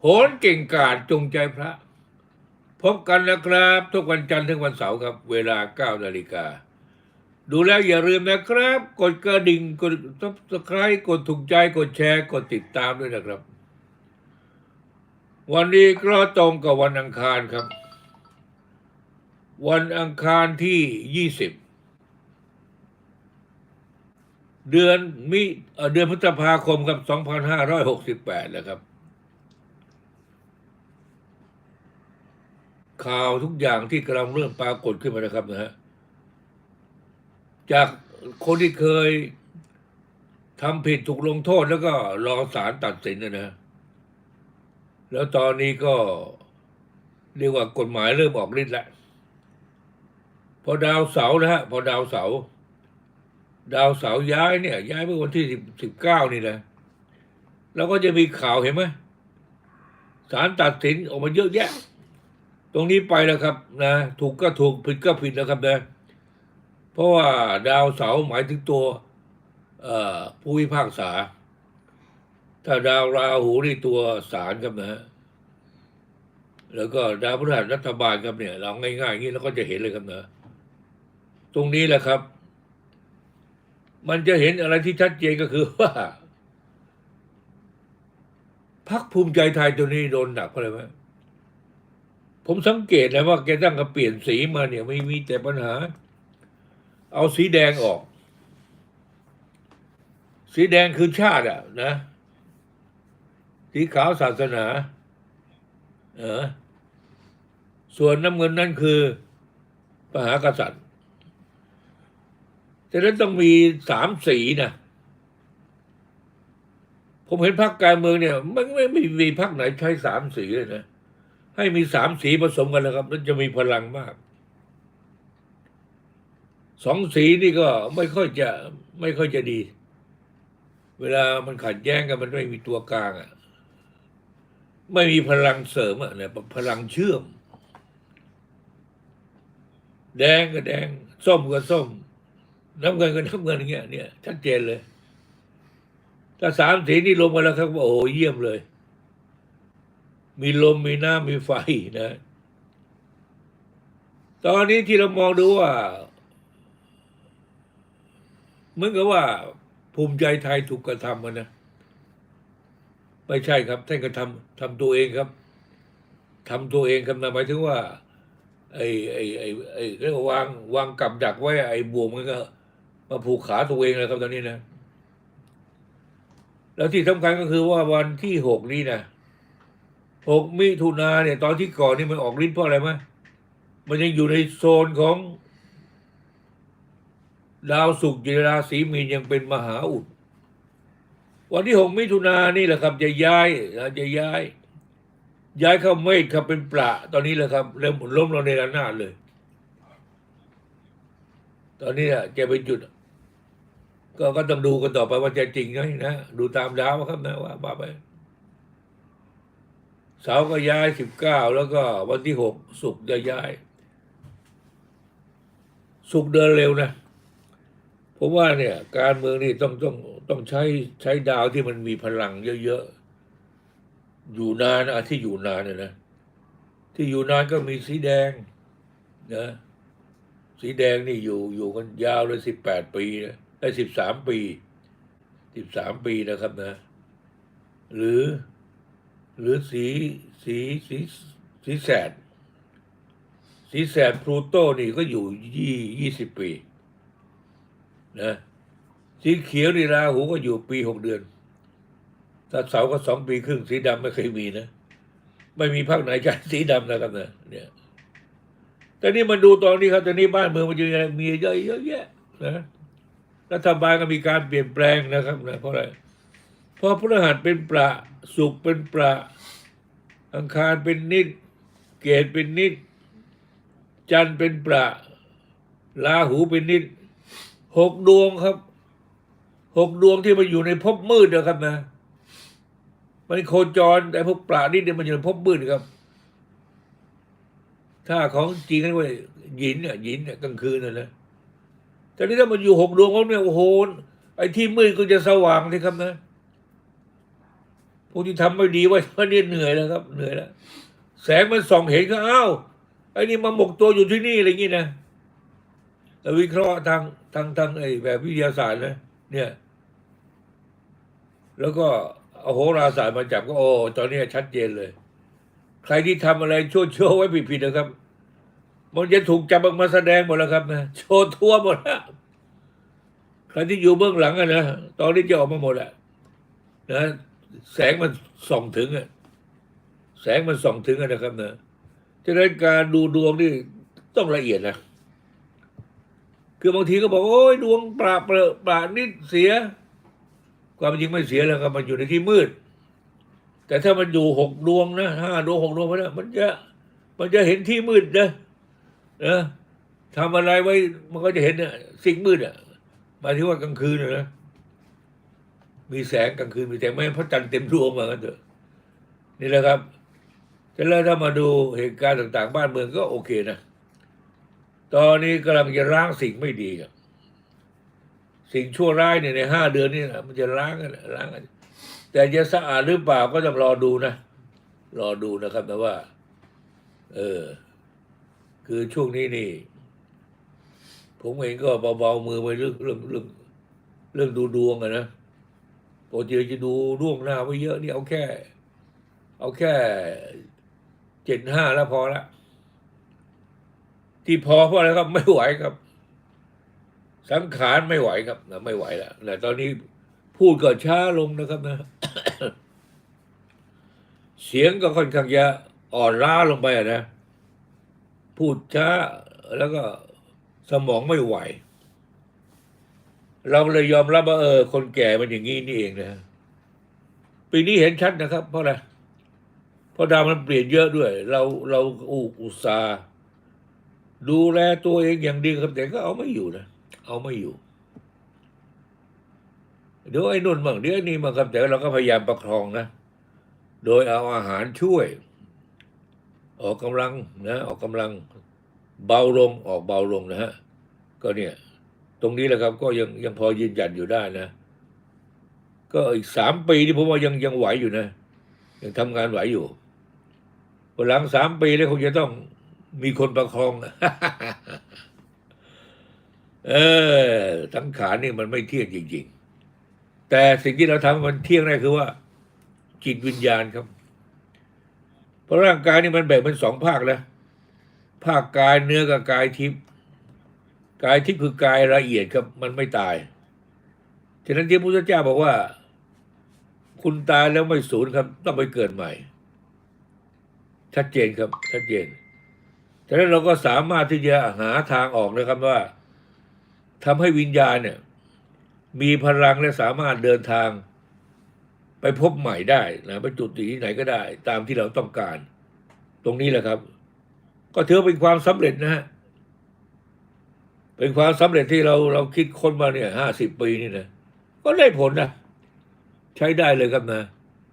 โหนเก่งกาจจงใจพระ พบกันนะครับ ทุกวันจันทร์ถึงวันเสาร์ครับ เวลา 9 นาฬิกา ดูแล้วอย่าลืมนะครับ กดกระดิ่ง กดซับสไครต์กดถูกใจ กดแชร์ กดติดตามด้วยนะครับ วันนี้ก็ตรงกับวันอังคารครับ วันอังคารที่ 20เดือนมิเดือนพฤษภาคมครับ 2568 นะครับ ข่าวทุกอย่างที่กำลังเริ่มปรากฏขึ้นมานะครับนะฮะจากคนที่เคยทำผิดถูกลงโทษแล้วก็รอศาลตัดสินนะนะแล้วตอนนี้ก็เรียกว่ากฎหมายเริ่มออกฤทธิ์แล้วพอดาวเสาร์นะฮะพอดาวเสาร์ดาวเสาร์ย้ายเนี่ย ย้ายเมื่อวันที่สิบสิบเก้านี่นะแล้วก็จะมีข่าวเห็นไหมศาลตัดสินออกมาเยอะแยะ ตรงนี้ไปแล้วครับนะถูกก็ถูกผิดก็ผิดนะครับนะเพราะว่าดาวเสาร์หมายถึงตัวผู้พิพากษา ถ้าดาวราหูนี่ตัวศาลครับนะแล้วก็ดาวพฤหัสรัฐบาลครับเนี่ย เราง่ายๆอย่างนี้เราก็จะเห็นเลยครับนะตรงนี้แหละครับ มันจะเห็นอะไรที่ชัดเจนก็คือว่าพักภูมิใจไทยตัวนี้โดนหนักเพราะอะไรไหม ผมสังเกตนะว่าแกตั้งกับเปลี่ยนสีมาเนี่ยไม่มีแต่ปัญหา เอาสีแดงออก สีแดงคือชาติอะนะ สีขาวศาสนา เออ ส่วนน้ำเงินนั่นคือมหากษัตริย์ฉะนั้นต้องมีสามสีนะผมเห็นพรรคการเมืองเนี่ย มันไม่ไม่มีพรรคไหนใช้สามสีเลยนะ ให้มีสามสีผสมกันนะครับแล้วจะมีพลังมากสองสีนี่ก็ไม่ค่อยจะไม่ค่อยจะดี เวลามันขัดแย้งกันมันไม่มีตัวกลางอะไม่มีพลังเสริมอะเนี่ยพลังเชื่อม แดงก็แดง ส้มก็ส้ม น้ำเงินก็น้ำเงินอย่างเงี้ยเนี่ยชัดเจนเลย ถ้าสามสีนี่ลงมาแล้วครับโอ้โหเยี่ยมเลย มีลมมีน้ำมีไฟนะ ตอนนี้ที่เรามองดูว่าเหมือนกับว่า ภูมิใจไทยถูกกระทำมันนะ ไม่ใช่ครับท่านก็ทำทำตัวเองครับทำตัวเองครันหมายถึงว่า ไอ้ไอ้ไอ้ไอ้เรียกว่าวางวางกับดักไว้ ไอ้บ่วงมันก็ มาผูกขาตัวเองนะครับตอนนี้นะ แล้วที่สำคัญก็คือว่าวันที่หกนี้นะ หกมิถุนาเนี่ย ตอนที่ก่อนนี่มันออกฤทธิ์เพราะอะไรไหมมันยังอยู่ในโซนของ ดาวศุกร์อยู่ในราศีมีนยังเป็นมหาอุด วันที่หกมิถุนานี่แหละครับ จะย้ายนะจะย้าย ย้ายเข้าเมษครับเป็นประตอนนี้แหละครับเริ่มล้มลงในระนาดเลย ตอนนี้อะจะเป็นจุด ก็ก็ต้องดูกันต่อไปว่าจะจริงไหมนะ ดูตามดาวครับนะว่าบ้าไป เสาร์ก็ย้ายสิบเก้าแล้วก็วันที่หกศุกร์จะย้ายศุกร์เดินเร็วนะผมว่าเนี่ย การเมืองนี่ต้องต้องต้องใช้ใช้ดาวที่มันมีพลังเยอะๆ อยู่นานอะที่อยู่นานเนี่ยนะ ที่อยู่นานก็มีสีแดงนะสีแดงนี่อยู่อยู่กันยาวเลยสิบแปดปีนะได้สิบสามปีสิบสามปีนะครับนะ หรือ หรือสีสีสีสีแสด สีแสดพลูโตนี่ก็อยู่ยี่ยี่สิบปีนะสีเขียวนี่ราหูก็อยู่ปีหกเดือนถ้าเสาก็สองปีครึ่งสีดำไม่เคยมีนะ ไม่มีพรรคไหนใช้สีดำนะครับนะเนี่ยแต่นี่มาดูตอนนี้ครับตอนนี้บ้านเมืองมันจะมีอะไรมีเยอะเยอะแยะนะรัฐบาลก็มีการเปลี่ยนแปลงนะครับนะเพราะอะไรเพราะพฤหัสเป็นประ สุกเป็นประ อังคารเป็นนิด เกตเป็นนิด จันเป็นประลาหูเป็นนิดหกดวงครับหกดวงที่มันอยู่ในภพมืดนะครับนะ มันโคจรแต่พวกปลานี่เนี่ยมันอยู่ในภพมืดครับ ถ้าของจริงนั่นว่าหยินเนี่ยหยินเนี่ยกลางคืนน่ะนะแต่นี่ถ้ามันอยู่หกดวงเขาเนี่ยโอ้โหไอ้ที่มืดก็จะสว่างเลยครับนะ พวกที่ทำไม่ดีไว้ตอนนี้เหนื่อยแล้วครับ เหนื่อยแล้วแสงมันส่องเห็นก็อ้าวไอ้นี่มาหมกตัวอยู่ที่นี่อะไรอย่างงี้นะวิเคราะห์ทางทางทางไอ้แบบวิทยาศาสตร์นะเนี่ย แล้วก็เอาโหราศาสตร์มาจับก็โอ้ตอนนี้ชัดเจนเลย ใครที่ทำอะไรชั่วชั่วไว้ผิดๆนะครับ มันจะถูกจับมาแสดงหมดแล้วครับนะโชว์ทั่วหมดแล้วใครที่อยู่เบื้องหลังอะนะตอนนี้จะออกมาหมดแหละนะ แสงมันส่องถึงอะแสงมันส่องถึงอะนะครับนะฉะนั้นการดูดวงนี่ต้องละเอียดนะ คือบางทีก็บอกโอ้ยดวงปราเปรอะปรานิดเสีย ความจริงไม่เสียแล้วครับ มันอยู่ในที่มืด แต่ถ้ามันอยู่หกดวงนะห้าดวงหกดวงไปแล้วมันจะมันจะเห็นที่มืดนะนะทำอะไรไว้มันก็จะเห็นนี่ยสิ่งมืดอะหมายถึงว่ากลางคืนนะ มีแสงกลางคืนมีแสงไม่ให้พระจันทร์เต็มดวงเหมากันเถอะนี่แหละครับแต่แล้วถ้ามาดูเหตุการณ์ต่าง ๆ บ้านเมืองก็โอเคนะ ตอนนี้กำลังจะล้างสิ่งไม่ดีอะสิ่งชั่วร้ายเนี่ยในห้าเดือนนี่นะมันจะล้างกันล้างกันแต่จะสะอาดหรือเปล่าก็ต้องรอดูนะ รอดูนะครับแต่ว่า เออ คือช่วงนี้นี่ ผมเองก็เบาๆมือไปเรื่องเรื่องเรื่องเรื่องดูดวงอะนะ ปกติจะดูล่วงหน้าไว้เยอะนี่เอาแค่ เอาแค่เจ็ดห้าแล้วพอละ ที่พอเพราะอะไรครับไม่ไหวครับ สังขารไม่ไหวครับนะไม่ไหวแล้วแต่ตอนนี้พูดก็ช้าลงนะครับนะ เสียงก็ค่อนข้างจะอ่อนล้าลงไปอะนะ พูดช้าแล้วก็สมองไม่ไหว เราเลยยอมรับว่าเออ คนแก่มันอย่างนี้นี่เองนะปีนี้เห็นชัดนะครับ เพราะอะไรเพราะดาวมันเปลี่ยนเยอะด้วย เราเราอุตสาห์ดูแลตัวเองอย่างดีครับแต่ก็เอาไม่อยู่นะเอาไม่อยู่เดี๋ยวไอ้นุ่นบ้างเดี๋ยวไอ้นี่บ้างครับแต่เราก็พยายามประคองนะโดยเอาอาหารช่วย ออกกำลังนะ ออกกำลังเบาลงออกเบาลงนะฮะก็เนี่ย ตรงนี้แหละครับ ก็ยังยังพอยืนยันอยู่ได้นะ ก็อีกสามปีที่ผมว่ายังยังไหวอยู่นะ ยังทำงานไหวอยู่พอหลังสามปีแล้วคงจะต้องมีคนประคอง เออทั้งขานี่มันไม่เที่ยงจริง ๆ แต่สิ่งที่เราทำมันเที่ยงได้คือว่า จิตวิญญาณครับ เพราะร่างกายนี่มันแบ่งเป็นสองภาคแล้วภาคกายเนื้อกับกายทิพย์ กายทิพย์คือกายละเอียดครับ มันไม่ตาย ฉะนั้นที่พระพุทธเจ้าบอกว่า คุณตายแล้วไม่สูญครับ ต้องไปเกิดใหม่ ชัดเจนครับ ชัดเจน ฉะนั้นเราก็สามารถที่จะหาทางออกนะครับว่าทำให้วิญญาณเนี่ย มีพลังและสามารถเดินทาง ไปพบใหม่ได้นะไปจุดที่ไหนก็ได้ ตามที่เราต้องการ ตรงนี้แหละครับ ก็ถือเป็นความสำเร็จนะฮะ เป็นความสำเร็จที่เราเราคิดค้นมาเนี่ยห้าสิบปีนี่นะก็ได้ผลนะ ใช้ได้เลยครับนะ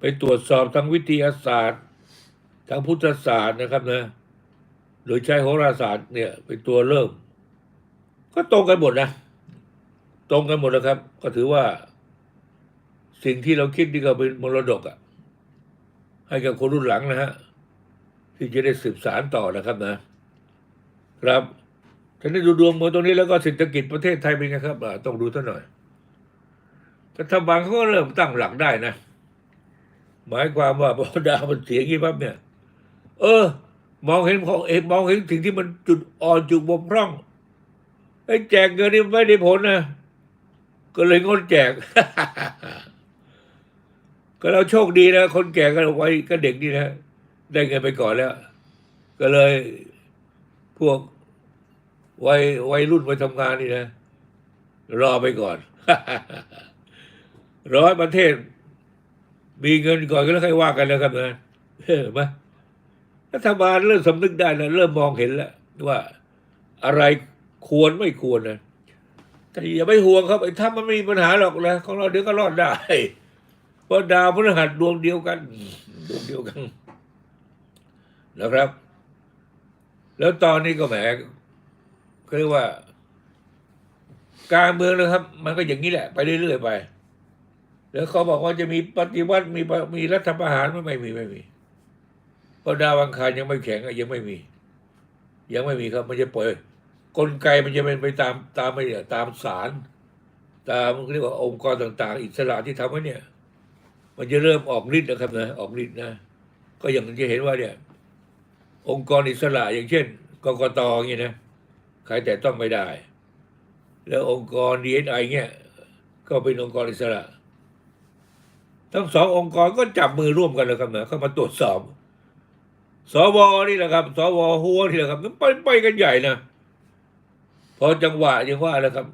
ไปตรวจสอบทางวิทยาศาสตร์ทางพุทธศาสตร์นะครับนะโดยใช้โหราศาสตร์เนี่ย เป็นตัวเริ่ม ก็ตรงกันหมดนะ ตรงกันหมดนะครับ ก็ถือว่า สิ่งที่เราคิดนี่ก็เป็นมรดกอะ่ะ ให้กับคนรุ่นหลังนะฮะที่จะได้สืบสารต่อนะครับนะครับ ท่านได้ดูดวงมาตรงนี้แล้วก็เศรษฐกิจประเทศไทยเป็นไงครับต้องดูท่านหน่อยรัฐบาลเขาก็เริ่มตั้งหลักได้นะ หมายความว่าพอดาวมันเสียงี้ปั๊บเนี่ย เออ มองเห็นของเองมองเห็นสิ่งที่มันจุดอ่อนจุดบกพร่องไอ้แจกเงินนี่ไม่ได้ผลนะก็เลยงดแจก ก็เราโชคดีนะคนแก่ก็ไว้ก็เด็กนี่นะได้เงินไปก่อนแล้ว ก็เลยพวก วัยวัยรุ่นวัยทำงานนี่นะ รอไปก่อน ร้อยประเทศ มีเงินก่อนก็แล้วค่อยว่ากันนะครับนะเห็นไหมรัฐบาลเริ่มสำนึกได้แล้วเริ่มมองเห็นแล้วว่าอะไรควรไม่ควรนะแต่อย่าไปห่วงครับไอ้ถ้ามันไม่มีปัญหาหรอกนะของเราเดี๋ยวก็รอดได้เพราะดาวพฤหัสดวงเดียวกันดวงเดียวกันนะครับ แล้วตอนนี้ก็แหม ก็เรียกว่า การเมืองนะครับ มันก็อย่างนี้แหละ ไปเรื่อยๆไป แล้วเขาบอกว่าจะมีปฏิวัติมีมีรัฐประหารไม่ไม่มีไม่มีเพราะดาวังคารยังไม่แข็งยังไม่มี ยังไม่มีครับ มันจะเปล่อยกลไกมันจะเป็นไปตามตามไปเนี่ยตามศาลตามเรียกว่าองค์กรต่าง ๆ อิสระที่ทำไว้เนี่ย มันจะเริ่มออกฤทธิ์นะครับนะออกฤทธิ์นะ ก็อย่างที่เห็นว่าเนี่ย องค์กรอิสระอย่างเช่นกกตอย่างเงี้ยนะ ครแต่ต้องไม่ได้ แล้วองค์กรดีเอไอเงี้ยก็เป็นองค์กรอิสระ ทั้งสององค์กรก็จับมือร่วมกันแล้วครับนะเข้ามาตรวจสอบสวนี่แหละครับสวหัวนี่แหละครับมันไปไปกันใหญ่นะพอจังหวะยังว่าแล้วครับ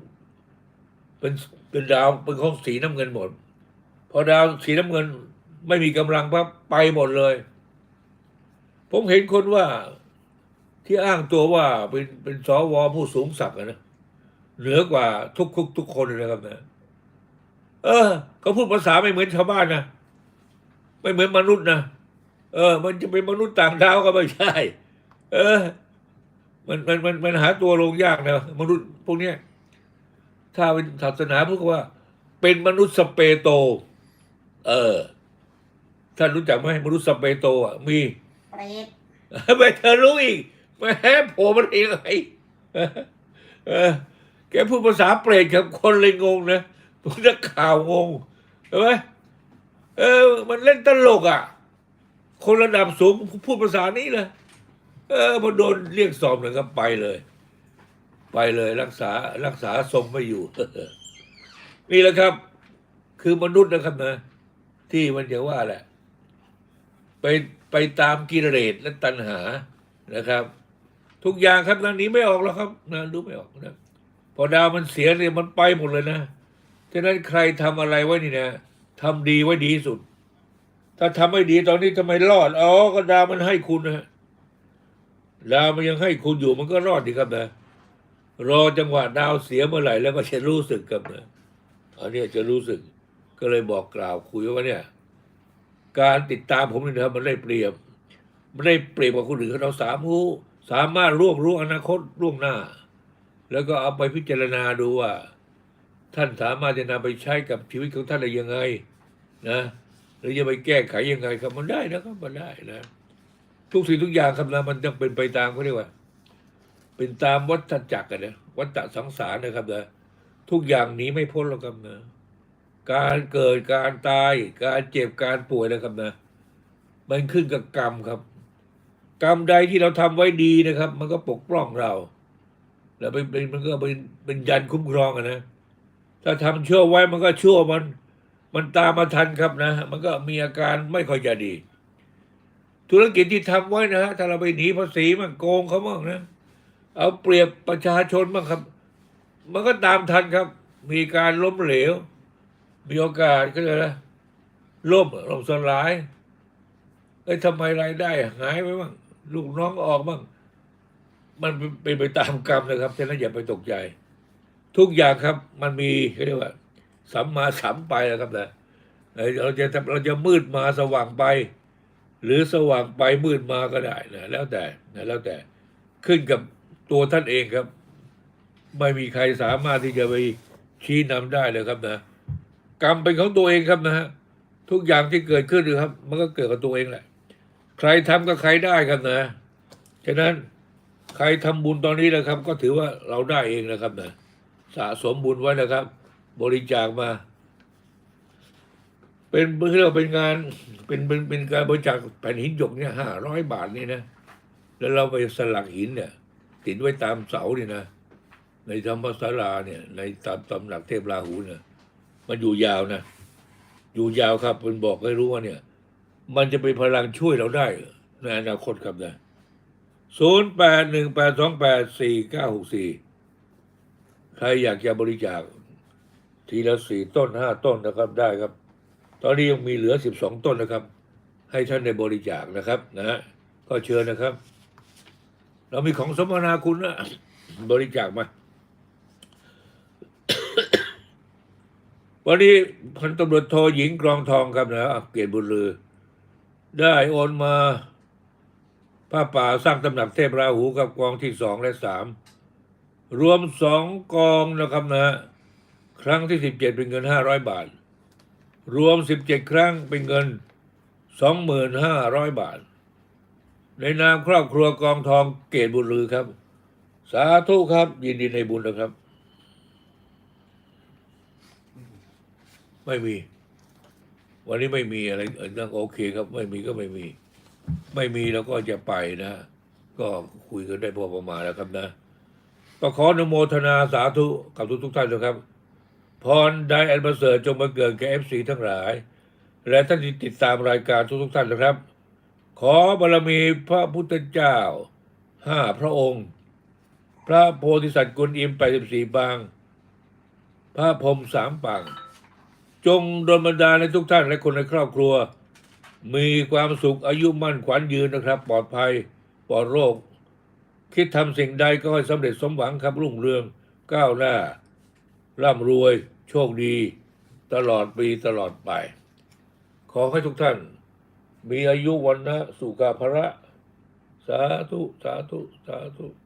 เป็นเป็นดาวเป็นของสีน้ำเงินหมด พอดาวสีน้ำเงิน ไม่มีกำลังปั๊บไปหมดเลย ผมเห็นคนว่า ที่อ้างตัวว่าเป็นเป็นสวผู้สูงศักดิ์อะนะเหนือกว่าทุกทุกทุกคนเลยนะครับนะเออเขาพูดภาษาไม่เหมือนชาวบ้านนะไม่เหมือนมนุษย์นะเออ มันจะเป็นมนุษย์ต่างดาวก็ไม่ใช่ เออ มันมันมันมันหาตัวลงยากนะมนุษย์พวกเนี้ยถ้าเป็นศาสนาพูดว่า เป็นมนุษย์สเปโต เออท่านรู้จักไหมมนุษย์สเปโตอะมีเปรตไม่เธอรู้อีก แหม่โผล่มันเองไงเออแกพูดภาษาเปรตกับคนเลยงงนะพวกนักข่าวงงเห็นไหมเออ มันเล่นตลกอะ คนระดับสูงพูดภาษานี้เลยเออพอโดนเรียกสอบหนึ่งก็ไปเลย ไปเลยรักษารักษาทรงไม่อยู่ นี่แหละครับ คือมนุษย์นะครับนะที่มันจะว่าแหละ ไปไปตามกิเลสและตัณหานะครับ ทุกอย่างครับนั้นหนี้ไม่ออกแล้วครับนะรู้ไม่ออกนะพอดาวมันเสียเนี่ยมันไปหมดเลยนะฉะนั้นใครทำอะไรไว้นี่นะทำดีไว้ดีสุด ถ้าทำไม่ดีตอนนี้ทำไมรอดอ๋อก็ดาวมันให้คุณนะดาวมันยังให้คุณอยู่มันก็รอดดีครับนะรอจังหวะดาวเสียเมื่อไหร่แล้วก็จะรู้สึกครับนะอันนี้จะรู้สึกก็เลยบอกกล่าวคุยว่าเนี่ย การติดตามผมนี่นะครับมันได้เปรียบ มันได้เปรียบกว่าคนอื่นเขาเราสามรู้ สามารถร่วมรู้อนาคตล่วงหน้า แล้วก็เอาไปพิจารณาดูว่า ท่านสามารถจะนำไปใช้กับชีวิตของท่านได้ยังไง นะหรือจะไปแก้ไขยังไงครับมันได้นะครับมันได้นะ ทุกสิ่งทุกอย่างครับนะมันต้องเป็นไปตามเขาเรียกว่า เป็นตามวัฏจักรกันนะวัฏสังสารนะครับนะทุกอย่างหนีไม่พ้นหรอกครับนะการเกิดการตาย การเจ็บการป่วยนะครับนะ มันขึ้นกับกรรมครับ กรรมใดที่เราทำไว้ดีนะครับ มันก็ปกป้องเรา แล้วเป็นเป็นมันก็เป็นเป็นยันคุ้มครองนะถ้าทำชั่วไว้มันก็ชั่วมัน มันตามมาทันครับนะ มันก็มีอาการไม่ค่อยจะดี ธุรกิจที่ทำไว้นะฮะถ้าเราไปหนีภาษีมันโกงเขาบ้างนะเอาเปรียบประชาชนบ้างครับ มันก็ตามทันครับ มีการล้มเหลว มีโอกาสก็เลยนะล่มล่มสลายเอ้ยทำไมรายได้หายไปบ้าง ลูกน้องออกบ้างมันเป็นไปตามกรรมนะครับฉะนั้นอย่าไปตกใจ ทุกอย่างครับ มันมีเขาเรียกว่าสัมมาสัมไปนะครับนะเราจะเราจะมืดมาสว่างไป หรือสว่างไปมืดมาก็ได้นะแล้วแต่นะแล้วแต่ขึ้นกับตัวท่านเองครับ ไม่มีใครสามารถที่จะไปชี้นำได้เลยครับนะกรรมเป็นของตัวเองครับนะฮะทุกอย่างที่เกิดขึ้นนะครับ มันก็เกิดกับตัวเองแหละ ใครทำก็ใครได้ครับนะฉะนั้นใครทำบุญตอนนี้นะครับ ก็ถือว่าเราได้เองนะครับนะสะสมบุญไว้นะครับ บริจาคมา เป็นเรียกว่าเป็นงานเป็นเป็นเป็นการบริจาคแผ่นหินหยกเนี่ยห้าร้อยบาทนี่นะแล้วเราไปสลักหินเนี่ย ติดไว้ตามเสาเนี่ยนะในธรรมศาลาเนี่ย ในตามตำหนักเทพราหูเนี่ยมันอยู่ยาวนะ อยู่ยาวครับมันบอกให้รู้ว่าเนี่ย มันจะเป็นพลังช่วยเราได้ในอนาคตครับนะศูนย์แปดหนึ่งแปดสองแปดสี่เก้าหกสี่ใครอยากจะบริจาค ทีละสี่ต้นห้าต้นนะครับได้ครับ ตอนนี้ยังมีเหลือสิบสองต้นนะครับ ให้ท่านได้บริจาคนะครับนะฮะก็เชิญนะครับ เรามีของสมนาคุณนะบริจาคมา วันนี้พันตำรวจโทหญิงกรองทองครับนะเกียรติบุญลือ ได้โอนมาผ้าป่าสร้างตำหนักเทพราหูกับกองที่สองและสามรวมสองกองนะครับนะ ครั้งที่สิบเจ็ดเป็นเงินห้าร้อยบาท รวม17ครั้งเป็นเงิน25,500บาท ในนามครอบครัวกองทองเกตบุญลือครับ สาธุครับ ยินดีในบุญนะครับ ไม่มี วันนี้ไม่มีอะไรเออนั่งโอเคครับไม่มีก็ไม่มี ไม่มีแล้วก็จะไปนะ ก็คุยกันได้พอประมาณแล้วครับนะก็ขออนุโมทนาสาธุกับทุกทุกท่านนะครับ พรได้อันประเสริฐจงมาเกิดแก่เอฟซีทั้งหลาย และท่านที่ติดตามรายการทุกทุกท่านนะครับ ขอบารมีพระพุทธเจ้าห้าพระองค์ พระโพธิสัตว์กุลอิมแปดสิบสี่ปาง พระพรหมสามปาง จงดลบันดาลให้ทุกท่านและคนในครอบครัว มีความสุขอายุมั่นขวัญยืนนะครับ ปลอดภัยปลอดโรค คิดทำสิ่งใดก็ให้สำเร็จสมหวังครับรุ่งเรืองก้าวหน้า ร่ำรวย โชคดี ตลอดปีตลอดไป ขอให้ทุกท่าน มีอายุวันนะสุขภาระ สาธุ สาธุ สาธุสาธุ